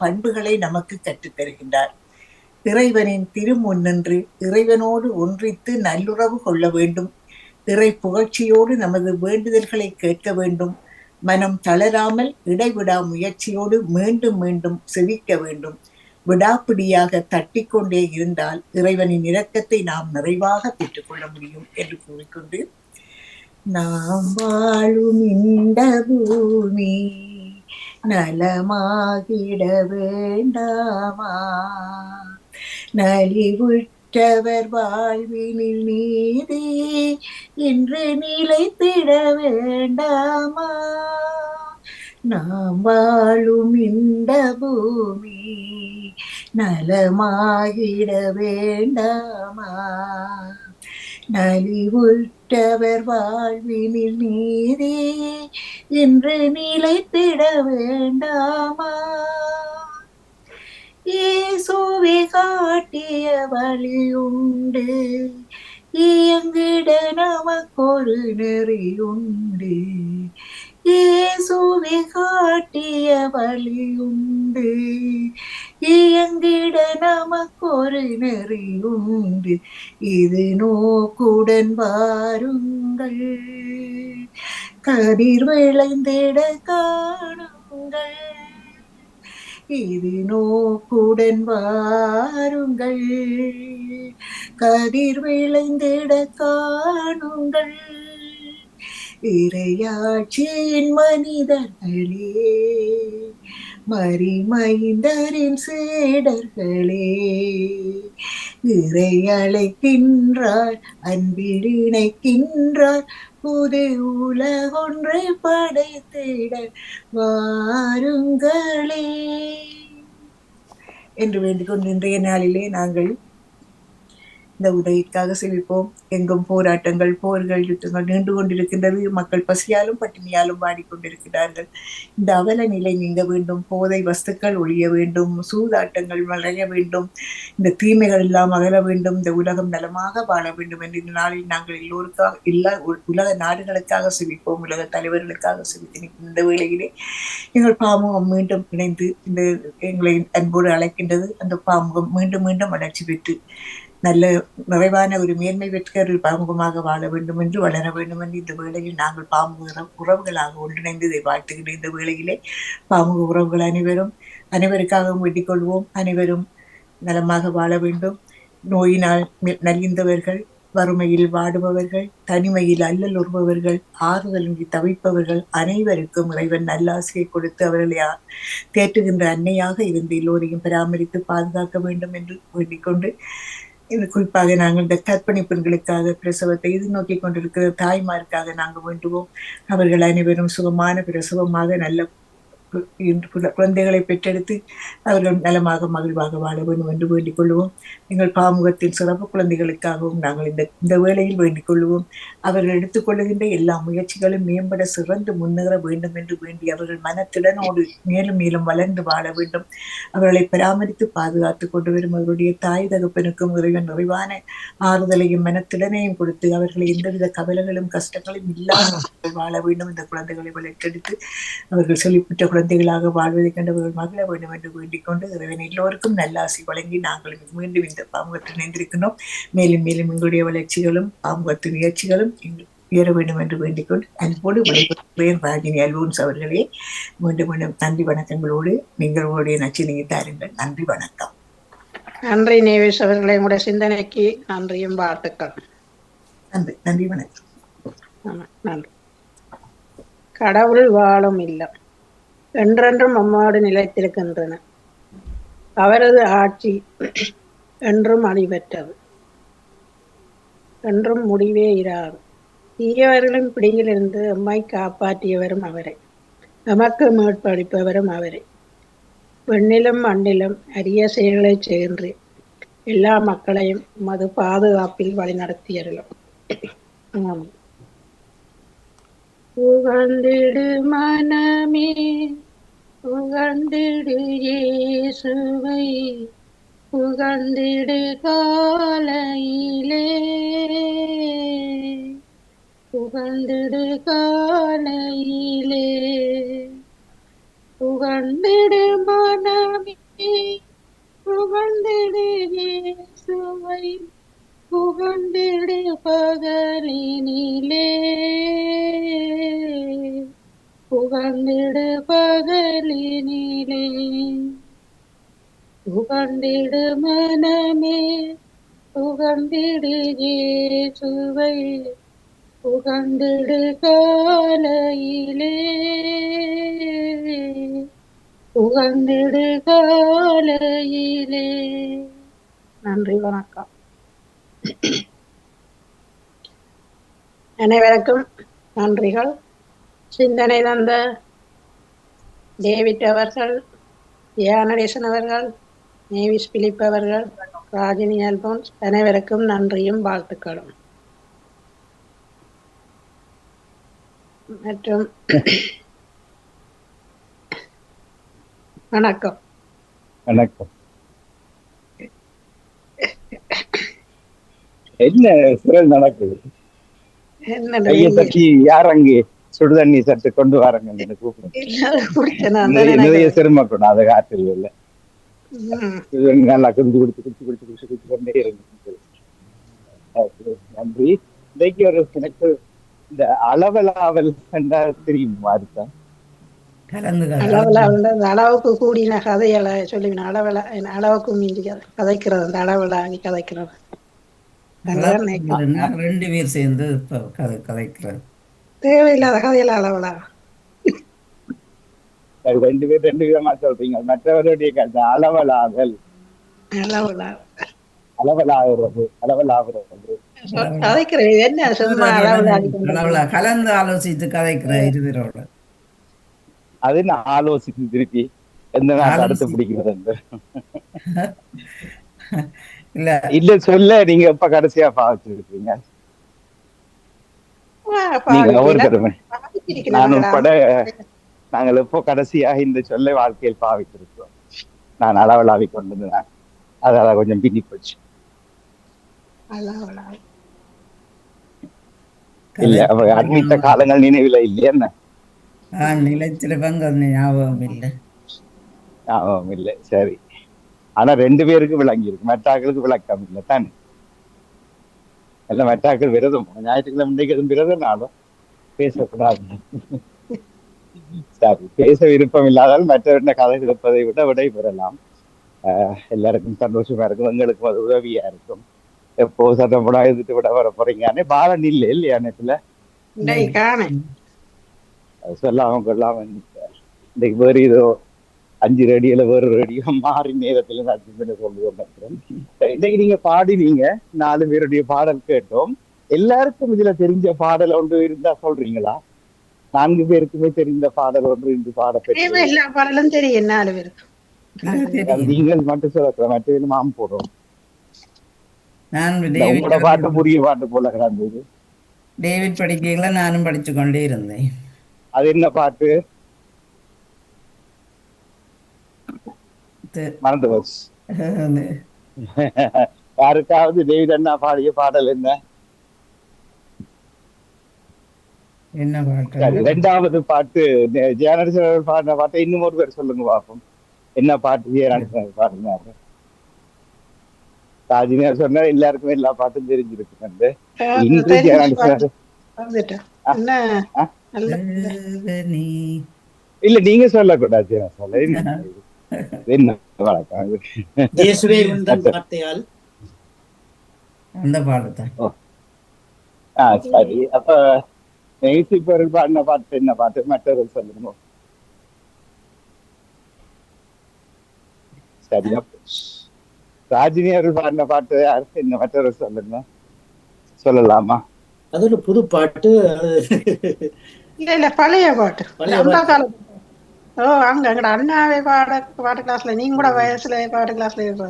பண்புகளை நமக்கு கற்றுத் தருகின்றார். இறைவனின் திருமுன்னின்று இறைவனோடு ஒன்றித்து நல்லுறவு கொள்ள வேண்டும். இறை புகழ்ச்சியோடு நமது வேண்டுதல்களை கேட்க வேண்டும். மனம் தளராமல் இடைவிடா முயற்சியோடு மீண்டும் மீண்டும் செவிக்க வேண்டும். விடாப்பிடியாக தட்டிக்கொண்டே இருந்தால் இறைவனின் இரக்கத்தை நாம் நிறைவாக பெற்றுக்கொள்ள முடியும் என்று கூறிக்கொண்டு நாம் வாழும் இந்த பூமி நலமாகிட வேண்டாமா? நலிவுற்றவர் வாழ்வினில் நீதி இன்று நிலைத்திட வேண்டாமா? நாம் வாழும் இந்த பூமி நலமாகிட வேண்டாமா? நலிவுற்றவர் வாழ்வினில் நீரே என்று நிலைத்திட வேண்டாமா? இயேசுவே காட்டிய வழியுண்டு இயங்கிட நமக்கொரு நெறியுண்டு. உண்டு காட்டிய வழியுண்டு இயங்கிட நமக்கொரு நெறி உண்டு இது நோக்குடன் வாருங்கள். கதிர் விளைந்திட காணுங்கள். இது நோக்குடன் வாருங்கள். கதிர் விளைந்திட காணுங்கள். இறையாட்சியின் மனிதர்களே மறிமைந்தரின் சேடர்களே இறை அழைக்கின்றார் அன்பிடிணைக்கின்றார் புது உலகொன்றை படைத்திட வாருங்களே. என்று வேண்டிக்கொண்டு இன்றைய நாளிலே நாங்கள் இந்த உதவிக்காக செவிப்போம் எங்கும் போராட்டங்கள் போர்கள் யுத்தங்கள் நீண்டு கொண்டிருக்கின்றது மக்கள் பசியாலும் பட்டினியாலும் வாடிக்கொண்டிருக்கிறார்கள். இந்த அவல நிலை நீங்க வேண்டும். போதை வஸ்துக்கள் ஒழிய வேண்டும். சூதாட்டங்கள் வளைய வேண்டும். இந்த தீமைகள் எல்லாம் அகல வேண்டும். இந்த உலகம் நலமாக வாழ வேண்டும் என்று இந்த நாளில் நாங்கள் எல்லோருக்காக எல்லா உலக நாடுகளுக்காக செவிப்போம் உலக தலைவர்களுக்காக செவித்து இந்த வேளையிலே எங்கள் பாமுகம் மீண்டும் இணைந்து இந்த எங்களை அன்போடு அழைக்கின்றது. அந்த பாமுகம் மீண்டும் மீண்டும் வளர்ச்சி பெற்று நல்ல நிறைவான ஒரு மேன்மை பெற்ற ஒரு பாமுகமாக வாழ வேண்டும் என்று வளர வேண்டும் என்று இந்த வேளையில் நாங்கள் பாமுக உறவுகளாக ஒன்றிணைந்து இதை வாழ்த்துகின்ற இந்த வேளையிலே பாமுக உறவுகள் அனைவரும் அனைவருக்காகவும் வேண்டிக் கொள்வோம். அனைவரும் நலமாக வாழ வேண்டும். நோயினால் நலிந்தவர்கள் வறுமையில் வாடுபவர்கள் தனிமையில் அல்லல் உறுபவர்கள் ஆறுதலின்றி தவிப்பவர்கள் அனைவருக்கும் இறைவன் நல்லாசியை கொடுத்து அவர்களை தேற்றுகின்ற அன்னையாக இருந்து எல்லோரையும் பராமரித்து பாதுகாக்க வேண்டும் என்று வேண்டிக் கொண்டு இது குறிப்பாக நாங்கள் இந்த கற்பனை பெண்களுக்காக பிரசவத்தை எதிர்நோக்கி கொண்டிருக்கிற தாய்மாருக்காக நாங்கள் வேண்டுவோம். அவர்கள் அனைவரும் சுகமான பிரசவமாக நல்ல குழந்தைகளை பெற்றெடுத்து அவர்கள் நலமாக மகிழ்வாக வாழ வேண்டும் என்று வேண்டிக் கொள்வோம். எங்கள் பாமுகத்தின் சிறப்பு குழந்தைகளுக்காகவும் நாங்கள் இந்த இந்த வேளையில் வேண்டிக் கொள்வோம். அவர்கள் எடுத்துக்கொள்ளுகின்ற எல்லா முயற்சிகளும் மேம்பட சிறந்து முன்னேற வேண்டும் என்று வேண்டி அவர்கள் மனத்திடனோடு மேலும் மேலும் வளர்ந்து வாழ வேண்டும். அவர்களை பராமரித்து பாதுகாத்து கொண்டு வரும் அவருடைய தாய் தகப்பனுக்கும் இறைவன் நிறைவான ஆறுதலையும் மனத்திடனையும் கொடுத்து அவர்களை எந்தவித கவலைகளும் கஷ்டங்களும் இல்லாமல் வாழ வேண்டும் இந்த குழந்தைகளை வளர்த்தெடுத்து அவர்கள் செழிப்புற்ற குழந்தைகளாக வாழ்வதை கண்டவர்கள் மகிழ வேண்டும் என்று வேண்டிக் கொண்டு இறைவன் எல்லோருக்கும் நல்லாசி வழங்கி நாங்கள் மீண்டும் இந்த பாமுகத்தில் இணைந்திருக்கின்றோம் மேலும் மேலும் எங்களுடைய வளர்ச்சிகளும் பாமுகத்தின் முயற்சிகளும் உயர வேண்டும் என்று வேண்டிக் கொண்டு அன்போடு விடைபெறுகிறேன். ராஜினி அல்வோன்ஸ் அவர்களே மீண்டும் மீண்டும் நன்றி வணக்கங்களோடு நீங்கள் உங்களுடைய நச்சினையை தாருங்கள். நன்றி வணக்கம். நன்றி நேவேஷ் அவர்களே. உங்களுடைய சிந்தனைக்கு நன்றியும் வாழ்த்துக்கள். நன்றி நன்றி வணக்கம். நன்றி. கடவுள் வாழும் இல்லம். என்றென்றும் அம்மாடு நிலைத்திருக்கின்றன. அவரது ஆட்சி என்றும் அழிவற்றது. என்றும் முடிவே இராது. தீயவர்களின் பிடியிலிருந்து எம்மை காப்பாற்றியவரும் அவரே. நமக்கு மீட்பளிப்பவரும் அவரே. பெண்ணிலும் மண்ணிலும் அரிய செயல்களை செய்கின்ற எல்லா மக்களையும் மது பாதுகாப்பில் வழிநடத்தியர்களும் ஆமாம் புகழ்ந்திடு மனமே புகழ்ந்திடு இயேசுவை புகழ்ந்திடு காலையிலே. புகழ்ந்திடு காலையிலே. புகழ்ந்திடு மனமே புகழ்ந்திடு இயேசுவை புகழ்ந்திடு பகலினிலே. புகழ்ந்திடு பகலினிலே புகழ்ந்திடு மனமே புகழ்ந்திடு சுவை புகழ்ந்திடு காலையிலே. புகழ்ந்திடு காலையிலே. நன்றி வணக்கம். அனைவருக்கும் நன்றிகள். சிந்தனை தந்த டேவிட் அவர்கள் தியானடேசன் அவர்கள் நேவிஸ் பிலிப் அவர்கள் ராஜினி அல்போன்ஸ் அனைவருக்கும் நன்றியும் வாழ்த்துக்களும். மற்றும் வணக்கம். வணக்கம். என்ன நடக்குது? என்ன யார் அங்கே? சுடுதண்ணி சட்டு கொண்டு வாரங்க நிறைய- சிரமப்படும் அதை காட்டில் இல்ல. நல்லா குடிச்சு குடிச்சு குடிச்சு குடிச்சு குடிச்சு குடிச்சு கொண்டே இருக்கு நன்றி. இன்னைக்கு ஒரு எனக்கு இந்த அளவலாவல் என்றால் தெரியுமா அந்த அளவுக்கு கூடின கதைகளை சொல்லுவேன். அளவுல என்ன அளவுக்கு மீறி கதை- கதைக்கிறது அந்த அளவுல ஆகி கதைக்கிறது. அதுதான் ரெண்டு பேர் சேர்ந்து இப்ப கதை கதைக்கிறது. தேவையில்லாத கதையில அளவுல அது ரெண்டு பேர் ரெண்டு விதமா சொல்றீங்க. மற்றவருடைய கருத்து அளவலாவல் அளவுல அளவலாகிறது அளவலாகிறது. கலந்து ஆலோசித்து கதைக்கிற இருவரோட. அது நான் ஆலோசித்து திருப்பி எந்த நாள் அடுத்து பிடிக்கிறது. இல்ல. இல்ல சொல்ல நீங்க எப்ப கடைசியா பாவிச்சிருக்கீங்க ஆ, நீங்க பாவிக்கிறேன். ஒவ்வொருத்தருமே நான்? உட்பட நாங்கள் எப்போ கடைசியாக இந்த சொல்லை வாழ்க்கையில் பாவித்திருக்கிறோம்? நான் அளவலாவி கொண்டிருந்தேன். அதால கொஞ்சம் பின்னி போச்சு. இல்ல அவ அண்மித்த காலங்கள் நினைவில் இல்லையா என்ன? ஞாபகம் இல்லை. ஆமாம் இல்லை சரி. ஆனா ரெண்டு பேருக்கு விளங்கி இருக்கு மெட்டாக்களுக்கு விளக்கம் இல்லை தானே? எல்லாம் மெட்டாக்கள் விரதம் ஞாயிற்றுக்கிழமை இன்னைக்கு எதுவும் விரதம்னாலும் பேசக்கூடாது சரி பேச விருப்பம் இல்லாதால் மற்றவருடைய கதை இருப்பதை விட விடை பெறலாம் ஆஹ் எல்லாருக்கும் சந்தோஷமா இருக்கும் எங்களுக்கும் அது உதவியா இருக்கும் எப்போ சட்டம் போடா எதிர்த்து விட வர போறீங்க பாலன் இல்லை இல்லையா. அது சொல்லாம கொள்ளாம. இன்னைக்கு வேறு ஏதோ அஞ்சு ரேடியோல வேறு ரேடியோ மாறி நேரத்துல நான் சிந்தனை சொல்லுவோம் நினைக்கிறேன். இன்னைக்கு நீங்க பாடினீங்க நாலு பேருடைய பாடல் கேட்டோம். எல்லாருக்கும் இதுல தெரிஞ்ச பாடல் ஒன்று இருந்தா சொல்றீங்களா? நான்கு பேருக்குமே தெரிந்த பாடல் ஒன்று இன்று பாட தேவை எல்லா பாடலும் தெரியும் நாலு பேருக்கு. நீங்கள் மட்டும் சொல்லக்கூடாது மற்ற மாம் போடுறோம். உங்களோட பாட்டு புரிய பாட்டு போல கிடந்தது. டேவிட் படிக்கைகளை நானும் படிச்சு கொண்டே இருந்தேன். அது என்ன பாட்டு? மறந்து போச்சு யாருக்காவது டேவிட் அண்ணா பாடிய பாடல் என்ன? என்ன பாட்டு? ரெண்டாவது பாட்டு. ஜெயநரசன் பாடின பாட்டை இன்னும் ஒரு பேர் சொல்லுங்க பாப்போம் என்ன பாட்டு? ஜெயநரசன் பாடினாரு ராஜினியார் சொன்னா எல்லாருக்குமே எல்லா பாட்டும் தெரிஞ்சிருக்கு இன்று தெரிஞ்ச ஜெயநரசன். இல்ல நீங்க சொல்லக்கூடாது ஜெயநரசன். என்ன இது? என்ன வழக்கம் இது? இயேசுவே உந்தன் வார்த்தையால். அந்த பாட்டு தான் ஆ சரி. அப்ப நெய்சிப்பவர்கள் பாடின பாட்டு என்ன பாட்டு? சொல்லுங்க. சரியா. ராஜினி அவர்கள் பாடின பாட்டு யாரு? என்ன மற்றவர்கள் சொல்லுங்க. சொல்லலாமா? அது ஒரு புது பாட்டு இல்ல இல்ல பழைய பாட்டு. பழைய ஓ அங்க எங்கட? அண்ணாவே பாட பாட்டு கிளாஸ்ல நீங்க கூட வயசுல பாட்டு கிளாஸ்ல இருக்கிற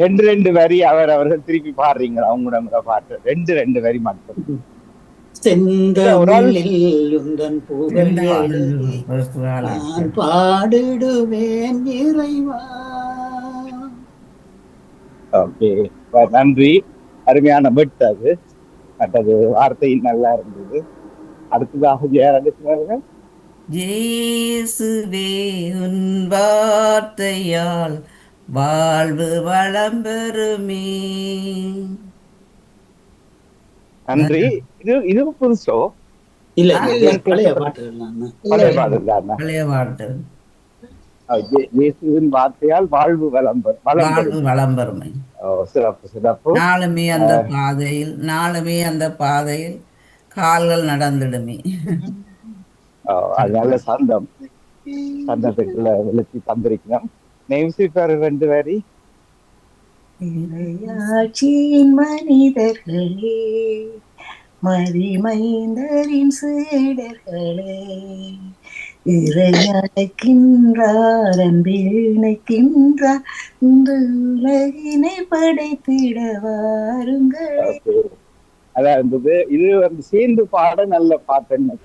ரெண்டு ரெண்டு வரி அவர் அவர்கள் திருப்பி பாடுறீங்களா? அவங்களோட பாட்டு? ரெண்டு ரெண்டு வரி மட்டும். பாடிடுவேன் இறைவா. ஓகே. நன்றி. அருமையான பெட் அது. மற்றது வார்த்தை நல்லா இருந்தது. அடுத்ததாக ஜெயராஜன் ஜேசுவே உன் வார்த்தையால் வாழ்வு வளம் பெறுமே. நன்றி. இது இது புதுசோ? இல்ல பழைய பாட்டு. இயேசுவின் வார்த்தையால் வாழ்வு வாழ்வு பெறும். வளம் பெறுமை. ஓ, சிறப்பு சிறப்பு. நாளுமே அந்த பாதையில் நாளுமே அந்த பாதையில் கால்கள் நடந்திடுமே. ஓ, அது நல்ல சந்தம். சந்தத்துக்குள்ள விழுத்தி தந்திருக்கணும். நெய்சிப்பர் ரெண்டு வரி மனிதர்களே மதிமைந்தரின் சீடர்களே இறையழைக்கின்றார் அன்பில் இணைக்கின்றார் இந்த உலகினை படைத்திட வாருங்களே அதான் இருந்தது இது வந்து சேர்ந்து பாட நல்ல பாட்டுன்னு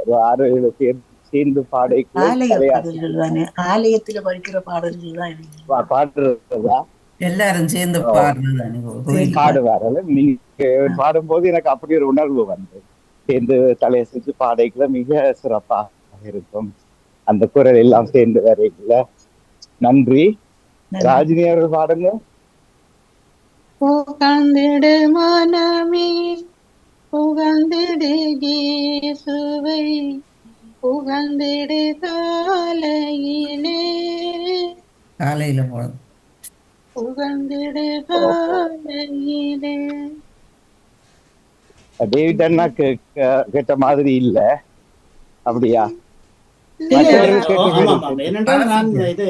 ஒரு ஆறு ஏழு பேர் சேர்ந்து தானே? ஆலயத்துல படிக்கிற பாடல்கள் தான் பாடுறதா? எல்லாரும் சேர்ந்து பாடுவார்கள் நீங்க பாடும்போது எனக்கு அப்படி ஒரு உணர்வு வந்து. சேர்ந்து தலையை செஞ்சு பாடைக்குள்ள மிக சிறப்பாக இருக்கும். அந்த குரல் எல்லாம் சேர்ந்து வரைக்குள்ள. நன்றி. ராஜினி அவர்கள் பாடுங்க. மனமே. புகழ்ந்திடு இயேசுவை புகழ்ந்திடு காலையிலே. காலையில போதும் புகழ்ந்திடு காலையிலே. டேவிட் அண்ணா கேட்ட மாதிரி இல்ல. அப்படியா? மற்றவர்கள் கேட்ட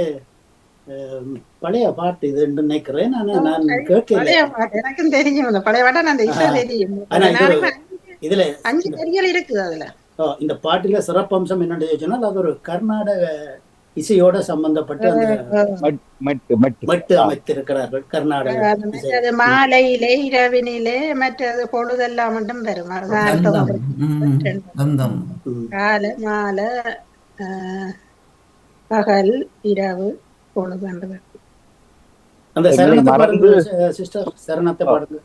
பழைய பாட்டு இது நினைக்கிறேன். நான் நான் கேட்கல. பழைய பாட்டு எனக்கும் தெரியும். அந்த பழைய பாட்டை நான் இதுல அஞ்சு வரிகள் இருக்குது அதுல. இந்த பாட்டுல சிறப்பம்சம் என்னன்னு சொன்னால் அது ஒரு கர்நாடக இசையோட சம்பந்தப்பட்ட மட்டு அமைத்திருக்கிறார்கள் கர்நாடக மாலையிலே இரவினிலே மற்றது பொழுதெல்லாம் மட்டும் வரும். காலை மாலை ஆஹ், பகல் இரவு பொழுது என்று வரும். அந்த சரணத்தை சிஸ்டர் பாடுங்க.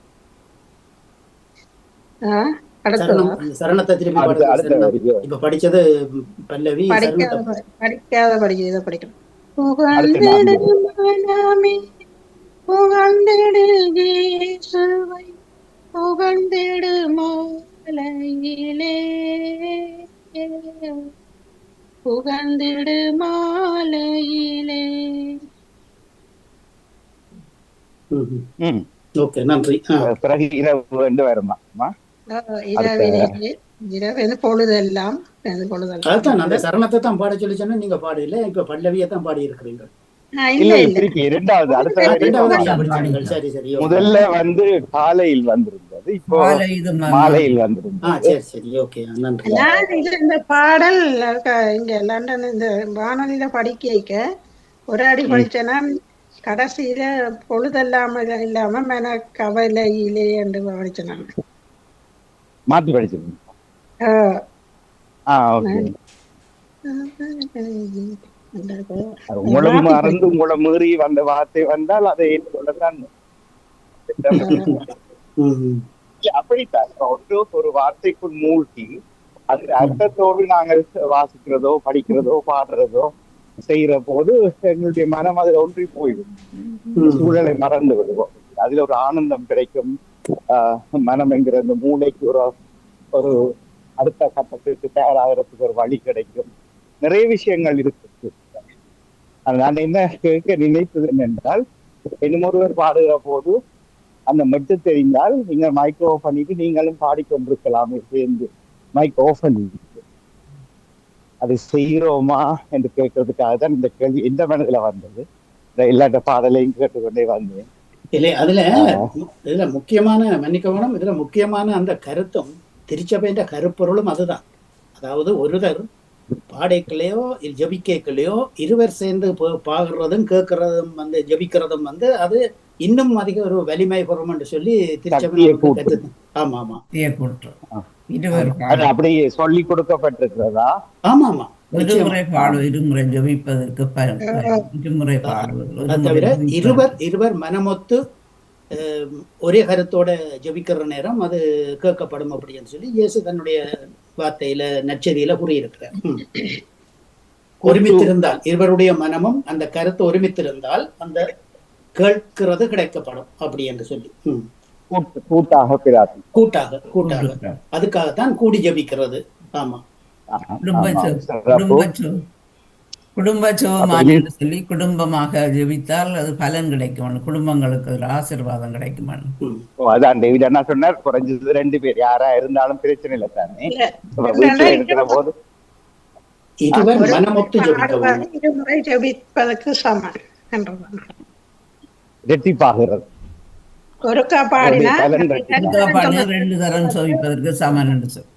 சரணத்தை இப்ப படிச்சது பல்லவி படிக்காத படிக்கணும். புகழ்ந்திடு மாலையிலே புகழ்ந்திடு மாலையிலே. ஓகே நன்றி. பிறகு இரவு ரெண்டு வருமா இரவினிலே இரவு பொழுதெல்லாம் பொழுதெல்லாம். அதுதான் அந்த சரணத்தை தான் பாட சொல்லி சொன்னா நீங்க பாடல இப்ப பல்லவியை தான் பாடி இருக்கிறீங்க முதல்ல வந்து காலையில் வந்திருந்தது இப்போ மாலையில் ஆ வந்திருந்தது சரி சரி ஓகே நன்றி. நான் இது இந்த பாடல் இங்க லண்டன் இந்த வானொலியில படிக்க வைக்க. ஒரு அடி படிச்சேன்னா கடைசியில பொழுதெல்லாம இல்லாம மன கவலையிலே என்று படிச்சேன் மாத்தி படிச்சிருக்கீங்க ஆஹ், ஆ. ஓகே. உங்களை மறந்து உங்களை மீறி வந்த வார்த்தை வந்தால் அதை. இல்ல, அப்படித்தான். ஒரு ஒரு வார்த்தைக்குள் மூழ்கி அது அர்த்தத்தோடு நாங்கள் வாசிக்கிறதோ படிக்கிறதோ பாடுறதோ செய்யற போது எங்களுடைய மனம் அதில் ஒன்றி போயிடும். சூழலை மறந்து விடுவோம். அதுல ஒரு ஆனந்தம் கிடைக்கும். ஆஹ் மனம் என்கிற அந்த மூளைக்கு ஒரு ஒரு அடுத்த கட்டத்திற்கு தயாராகிறதுக்கு ஒரு வழி கிடைக்கும். நிறைய விஷயங்கள் இருக்கு நான் என்ன கேட்க நினைத்தது என்னென்றால் இன்னும் ஒருவர் பாடுகிற போது அந்த மெட்டு தெரிந்தால் நீங்க மைக் ஆஃப் பண்ணிட்டு நீங்களும் பாடிக்கொண்டிருக்கலாமே சேர்ந்து மைக் ஆஃப் பண்ணிட்டு. அதை செய்கிறோமா என்று கேட்கறதுக்காக தான் இந்த கேள்வி எந்த மனதுல வந்தது? இந்த எல்லாட்ட பாடலையும் கேட்டுக்கொண்டே வந்தேன். இல்ல அதுல. இதுல முக்கியமான மன்னிக்கவனம் இதுல முக்கியமான அந்த கருத்தும் திருச்சபைன்ற கருப்பொருளும் அதுதான். அதாவது ஒருவர் பாடைக்கலையோ ஜபிக்கைகளையோ இருவர் சேர்ந்து பாடுறதும் கேட்கறதும் வந்து ஜபிக்கிறதும் வந்து அது இன்னும் அதிக ஒரு வலிமை பெறும் என்று சொல்லி திருச்சபை ஆமா ஆமா. அப்படி சொல்லி கொடுக்கப்பட்டிருக்கிறதா? ஆமா ஆமா. இருமுறை பாடு இருமுறை ஜபிப்பதற்கு இருமுறை தவிர இருவர் இருவர் மனமொத்து ஒரே கருத்தோட ஜெபிக்கிற நேரம் அது கேட்கப்படும் அப்படின்னு சொல்லி இயேசு தன்னுடைய வார்த்தையில நச்சதியில கூறியிருக்கிறார். ஒருமித்திருந்தால் இருவருடைய மனமும் அந்த கருத்து ஒருமித்திருந்தால் அந்த கேட்கிறது கிடைக்கப்படும் அப்படி என்று சொல்லி. கூட்டாக கூட்டாக கூட்டாக. அதுக்காகத்தான் கூடி ஜபிக்கிறது. ஆமா. ஆஹா, குடும்ப என்று சொல்லி குடும்பமாக ஜெபித்தால் அது பலன் கிடைக்கும். குடும்பங்களுக்கு ஒரு ஆசீர்வாதம் கிடைக்கும். அதான் டேவிட் அண்ணா சொன்னார் குறைஞ்சது ரெண்டு பேர். யாரா இருந்தாலும் பிரச்சனை இல்லை தானே இருக்கிற போது இருவர் ஒரு மனமொத்து ஜபிக்கவும் பாடுவது இருமுறை ஜெபிப்பதற்கு சமம் என்றுதான் ரெட்டிப்பாகிறது. ஒருக்கா பாடினா பலன் கிடைக்கும். பண்ணி ரெண்டு தரம் சோவிப்பதற்கு சமன் என்று சொல்லி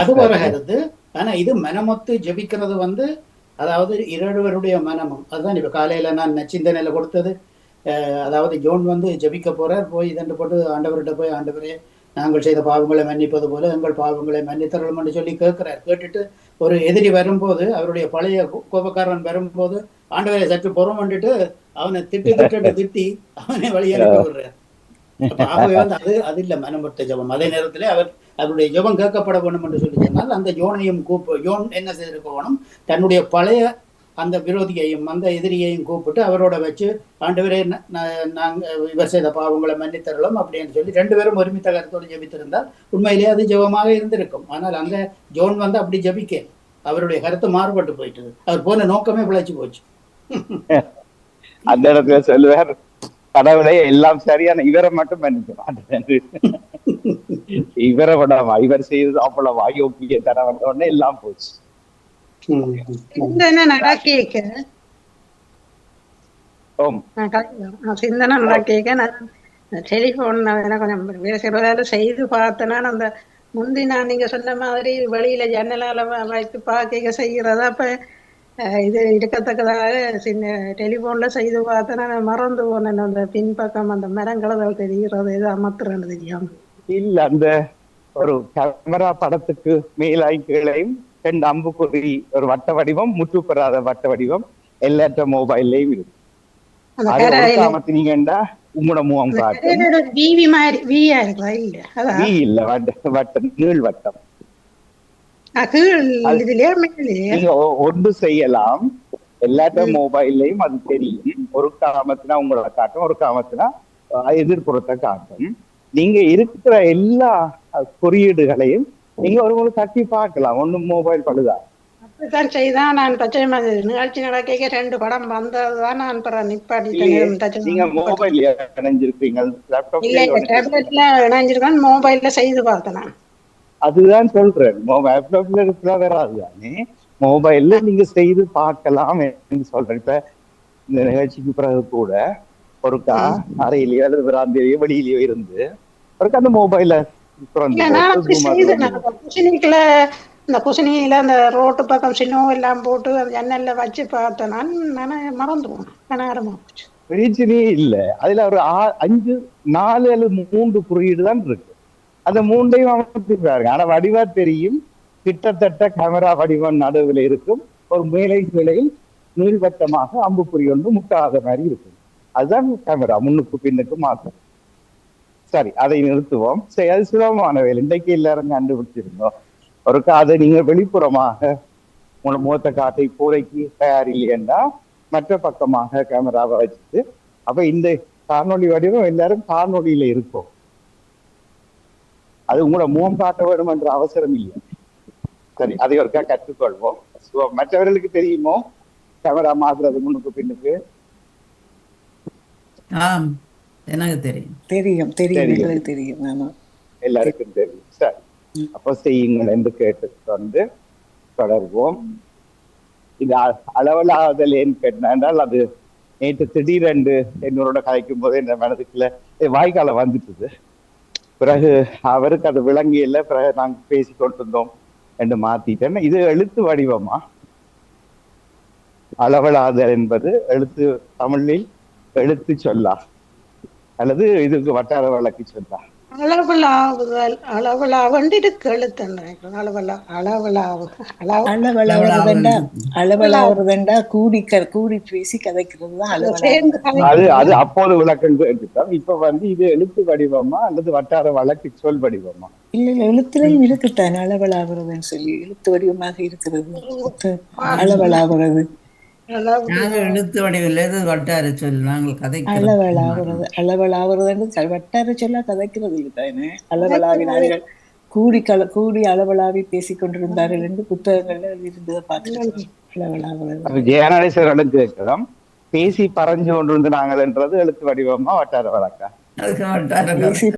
அது ஒரு கருத்து ஆனா இது மனமொத்து ஜெபிக்கிறது வந்து அதாவது இருவருடைய மனமும் அதுதான் இப்ப காலையில நான் நச்சிந்தனையில கொடுத்தது. அதாவது ஜோன் வந்து ஜெபிக்க போறார் போய் இதண்டு போட்டு ஆண்டவர்கிட்ட போய் ஆண்டவரே நாங்கள் செய்த பாவங்களை மன்னிப்பது போல எங்கள் பாவங்களை மன்னித்தரலும் என்று சொல்லி கேட்கிறார். கேட்டுட்டு ஒரு எதிரி வரும்போது அவருடைய பழைய கோபக்காரன் வரும்போது ஆண்டவரை சற்று புறம் பண்ணிட்டு அவனை திட்டு திட்டு திட்டி அவனை வழி அனுப்பி விடுறார். ஆகவே வந்து அது அது இல்ல மனமொத்த ஜெபம். அதே நேரத்திலே அவர் அவருடைய ஜெபம் கேட்கப்பட வேண்டும் என்று சொல்லி சொன்னால் அந்த யோனையும் கூப்ப யோன் என்ன செய்திருக்க வேணும் தன்னுடைய பழைய அந்த விரோதியையும் அந்த எதிரியையும் கூப்பிட்டு அவரோட வச்சு ஆண்டவரே நாங்கள் இவர் செய்த பாவங்களை மன்னித்தரலாம் அப்படின்னு சொல்லி ரெண்டு பேரும் ஒருமித்த கருத்தோடு ஜெபித்திருந்தால் உண்மையிலேயே அது ஜெபமாக இருந்திருக்கும். ஆனால் அந்த ஜோன் வந்து அப்படி ஜபிக்க அவருடைய கருத்து மாறுபட்டு போயிட்டது. அவர் போன நோக்கமே பிழைச்சு போச்சு. அந்த இடத்துல சொல்லுவார் கடவுளே எல்லாம் சரியான இவரை மட்டும் மன்னிக்க மாட்டேன் இவரை விடாமா இவர் செய்தது அவ்வளவு அயோக்கிய தர உடனே எல்லாம் போச்சு. சிந்தனை சிந்தனை நடக்க நான் டெலிஃபோன் கொஞ்சம் வேலை செய்து பார்த்தேன்னா அந்த முந்தி நான் நீங்க சொன்ன மாதிரி வெளியில ஜன்னலால வைத்து பார்க்க செய்யறதா அப்ப இது இருக்கத்தக்கதாக சின்ன டெலிஃபோன்ல செய்து பார்த்தேன்னா நான் மறந்து போனேன். அந்த பின்பக்கம் அந்த மரங்களதால் தெரிகிறது. எது அமர்த்துறேன்னு தெரியாம. இல்ல அந்த ஒரு கேமரா படத்துக்கு மேலாய் கீழையும் ரெண்டு அம்புக்குறி ஒரு வட்ட வடிவம் முற்று பெறாத வட்ட வடிவம் எல்லாற்ற மொபைல்லையும் இருக்கு. காமத்தினீங்கன்னா உங்களோட முகம் வீ இல்ல வட்ட வட்டம் நீள் வட்டம் ஒன்று செய்யலாம். எல்லாத்த மொபைல்லையும் அது தெரியும். ஒரு காமத்தினா உங்களோட காட்டும் ஒரு காமத்தினா எதிர்ப்புறத்தை காட்டும். நீங்க இருக்கிற எல்லா குறியீடுகளையும் நீங்க ஒரு முறை தட்டி பார்க்கலாம். ஒண்ணும் மொபைல் பழுதா? அப்படித்தான் செய்தான். நான் பச்சை நிகழ்ச்சி நடக்க ரெண்டு படம் வந்ததுதான் நான் பிறகு நிப்பாட்டிட்டேன் நீங்க மொபைல் இணைஞ்சிருக்கீங்க இல்ல இல்ல லேப்டாப் டேப்லெட்ல இணைஞ்சிருக்கேன் மொபைல்ல செய்து பார்த்தேன் அதுதான் சொல்றேன். லேப்டாப்ல இருக்கிற வராது தானே மொபைல்ல நீங்க செய்து பார்க்கலாம் என்று சொல்றேன். இப்ப இந்த நிகழ்ச்சிக்கு பிறகு கூட ஒருக்கா அறையிலயோ அல்லது பிராந்திலையோ வெளியிலயோ இருந்து ஒருக்கா அந்த மொபைல இந்த குசினியில அந்த ரோட்டு பக்கம் சின்னோ எல்லாம் போட்டு அந்த ஜன்னல்ல வச்சு பார்த்தேன். நான் மறந்து போனேன். போச்சு. பிரச்சனையே இல்ல. அதுல ஒரு அஞ்சு நாலு அல்லது மூன்று குறியீடு தான் இருக்கு. அந்த மூன்றையும் அமைத்து ஆனா வடிவா தெரியும். கிட்டத்தட்ட கேமரா வடிவம் நடுவில் இருக்கும். ஒரு மேலை கீழையில் நீள்வட்டமாக அம்புக்குறி ஒன்று முட்டாத மாதிரி இருக்கும். அதுதான் கேமரா முன்னுக்கு பின்னுக்கு மாற்றம். சரி அதை நிறுத்துவோம். சரி அது சுலபமான வேலை இன்றைக்கு எல்லாரும் கண்டுபிடிச்சிருந்தோம். ஒரு அதை நீங்க வெளிப்புறமாக உங்களை முகத்தை காட்டை பூரைக்கு தயாரில்லைன்னா மற்ற பக்கமாக கேமராவை வச்சுட்டு அப்ப இந்த காணொளி வடிவம் எல்லாரும் காணொளியில இருக்கும் அது உங்களோட முகம் காட்ட வேண்டும் என்ற அவசரம் இல்லை. சரி அதை ஒருக்கா கற்றுக்கொள்வோம். So, மற்றவர்களுக்கு தெரியுமோ? கேமரா மாத்துறது முன்னுக்கு பின்னுக்கு. ஆம் எனக்கு தெரியும். தெரியும் தெரியும் தெரியும். எல்லாருக்கும் தெரியும். சரி. அப்போ செய்யுங்கள் என்று கேட்டுக்கொண்டு தொடர்வோம். இது அ- அளவலாதல் ஏன்னு கேட்டால் அது நேற்று திடீரென்று என்னோட கதைக்கும் போது என் மனதுக்குள்ள "ஏய், வாய்க்கால வந்துட்டுது. பிறகு அவருக்கு அது விளங்கியல பிறகு நாங்க பேசி கொண்டிருந்தோம் என்று மாத்திட்டேன். இது எழுத்து வடிவமா? அளவலாதல் என்பது எழுத்து தமிழில் எழுத்து சொல்லா அல்லது இதுக்கு வட்டார வழக்கு சொல்லா? அளவலாவுதல் அளவலாவண்டு இருக்கு எழுத்துன்னு நினைக்கிறேன் அளவலா அளவலாவு அளவு அளவளாவதுண்டா அளவளாவதுண்டா கூடி க- கூடி பேசி கதைக்கிறது தான் அது அது அப்போது விளக்கம் கேட்டுட்டோம். இப்ப வந்து இது எழுத்து வடிவமா அல்லது வட்டார வழக்கு சொல் வடிவமா? இல்ல இல்ல எழுத்துலையும் இருக்குத்தான் அளவளாவுறதுன்னு சொல்லி எழுத்து வடிவமாக இருக்கிறது. அளவளாவுறது அளவு நாங்கள் எழுத்து வடிவில் வட்டார சொல் நாங்கள் கதைக்கிறோம். அளவளாவுறது அளவளாவுறதுன்னு க- வட்டார சொல்லா கதைக்கிறது இல்லை தானே அளவளாவினார்கள் கூடி கல கூடி அளவளாவி பேசிக் கொண்டிருந்தார்கள் என்று புத்தகங்கள்ல இருந்ததை பார்க்கிறோம் அளவளாவுறது அப்ப ஜெயநடேஸ்வரனும் கேட்கலாம் பேசி பறஞ்சு கொண்டிருந்து நாங்கள்ன்றது எழுத்து வடிவமா வட்டார வழக்கா? அதுக்கு வட்டார பேசி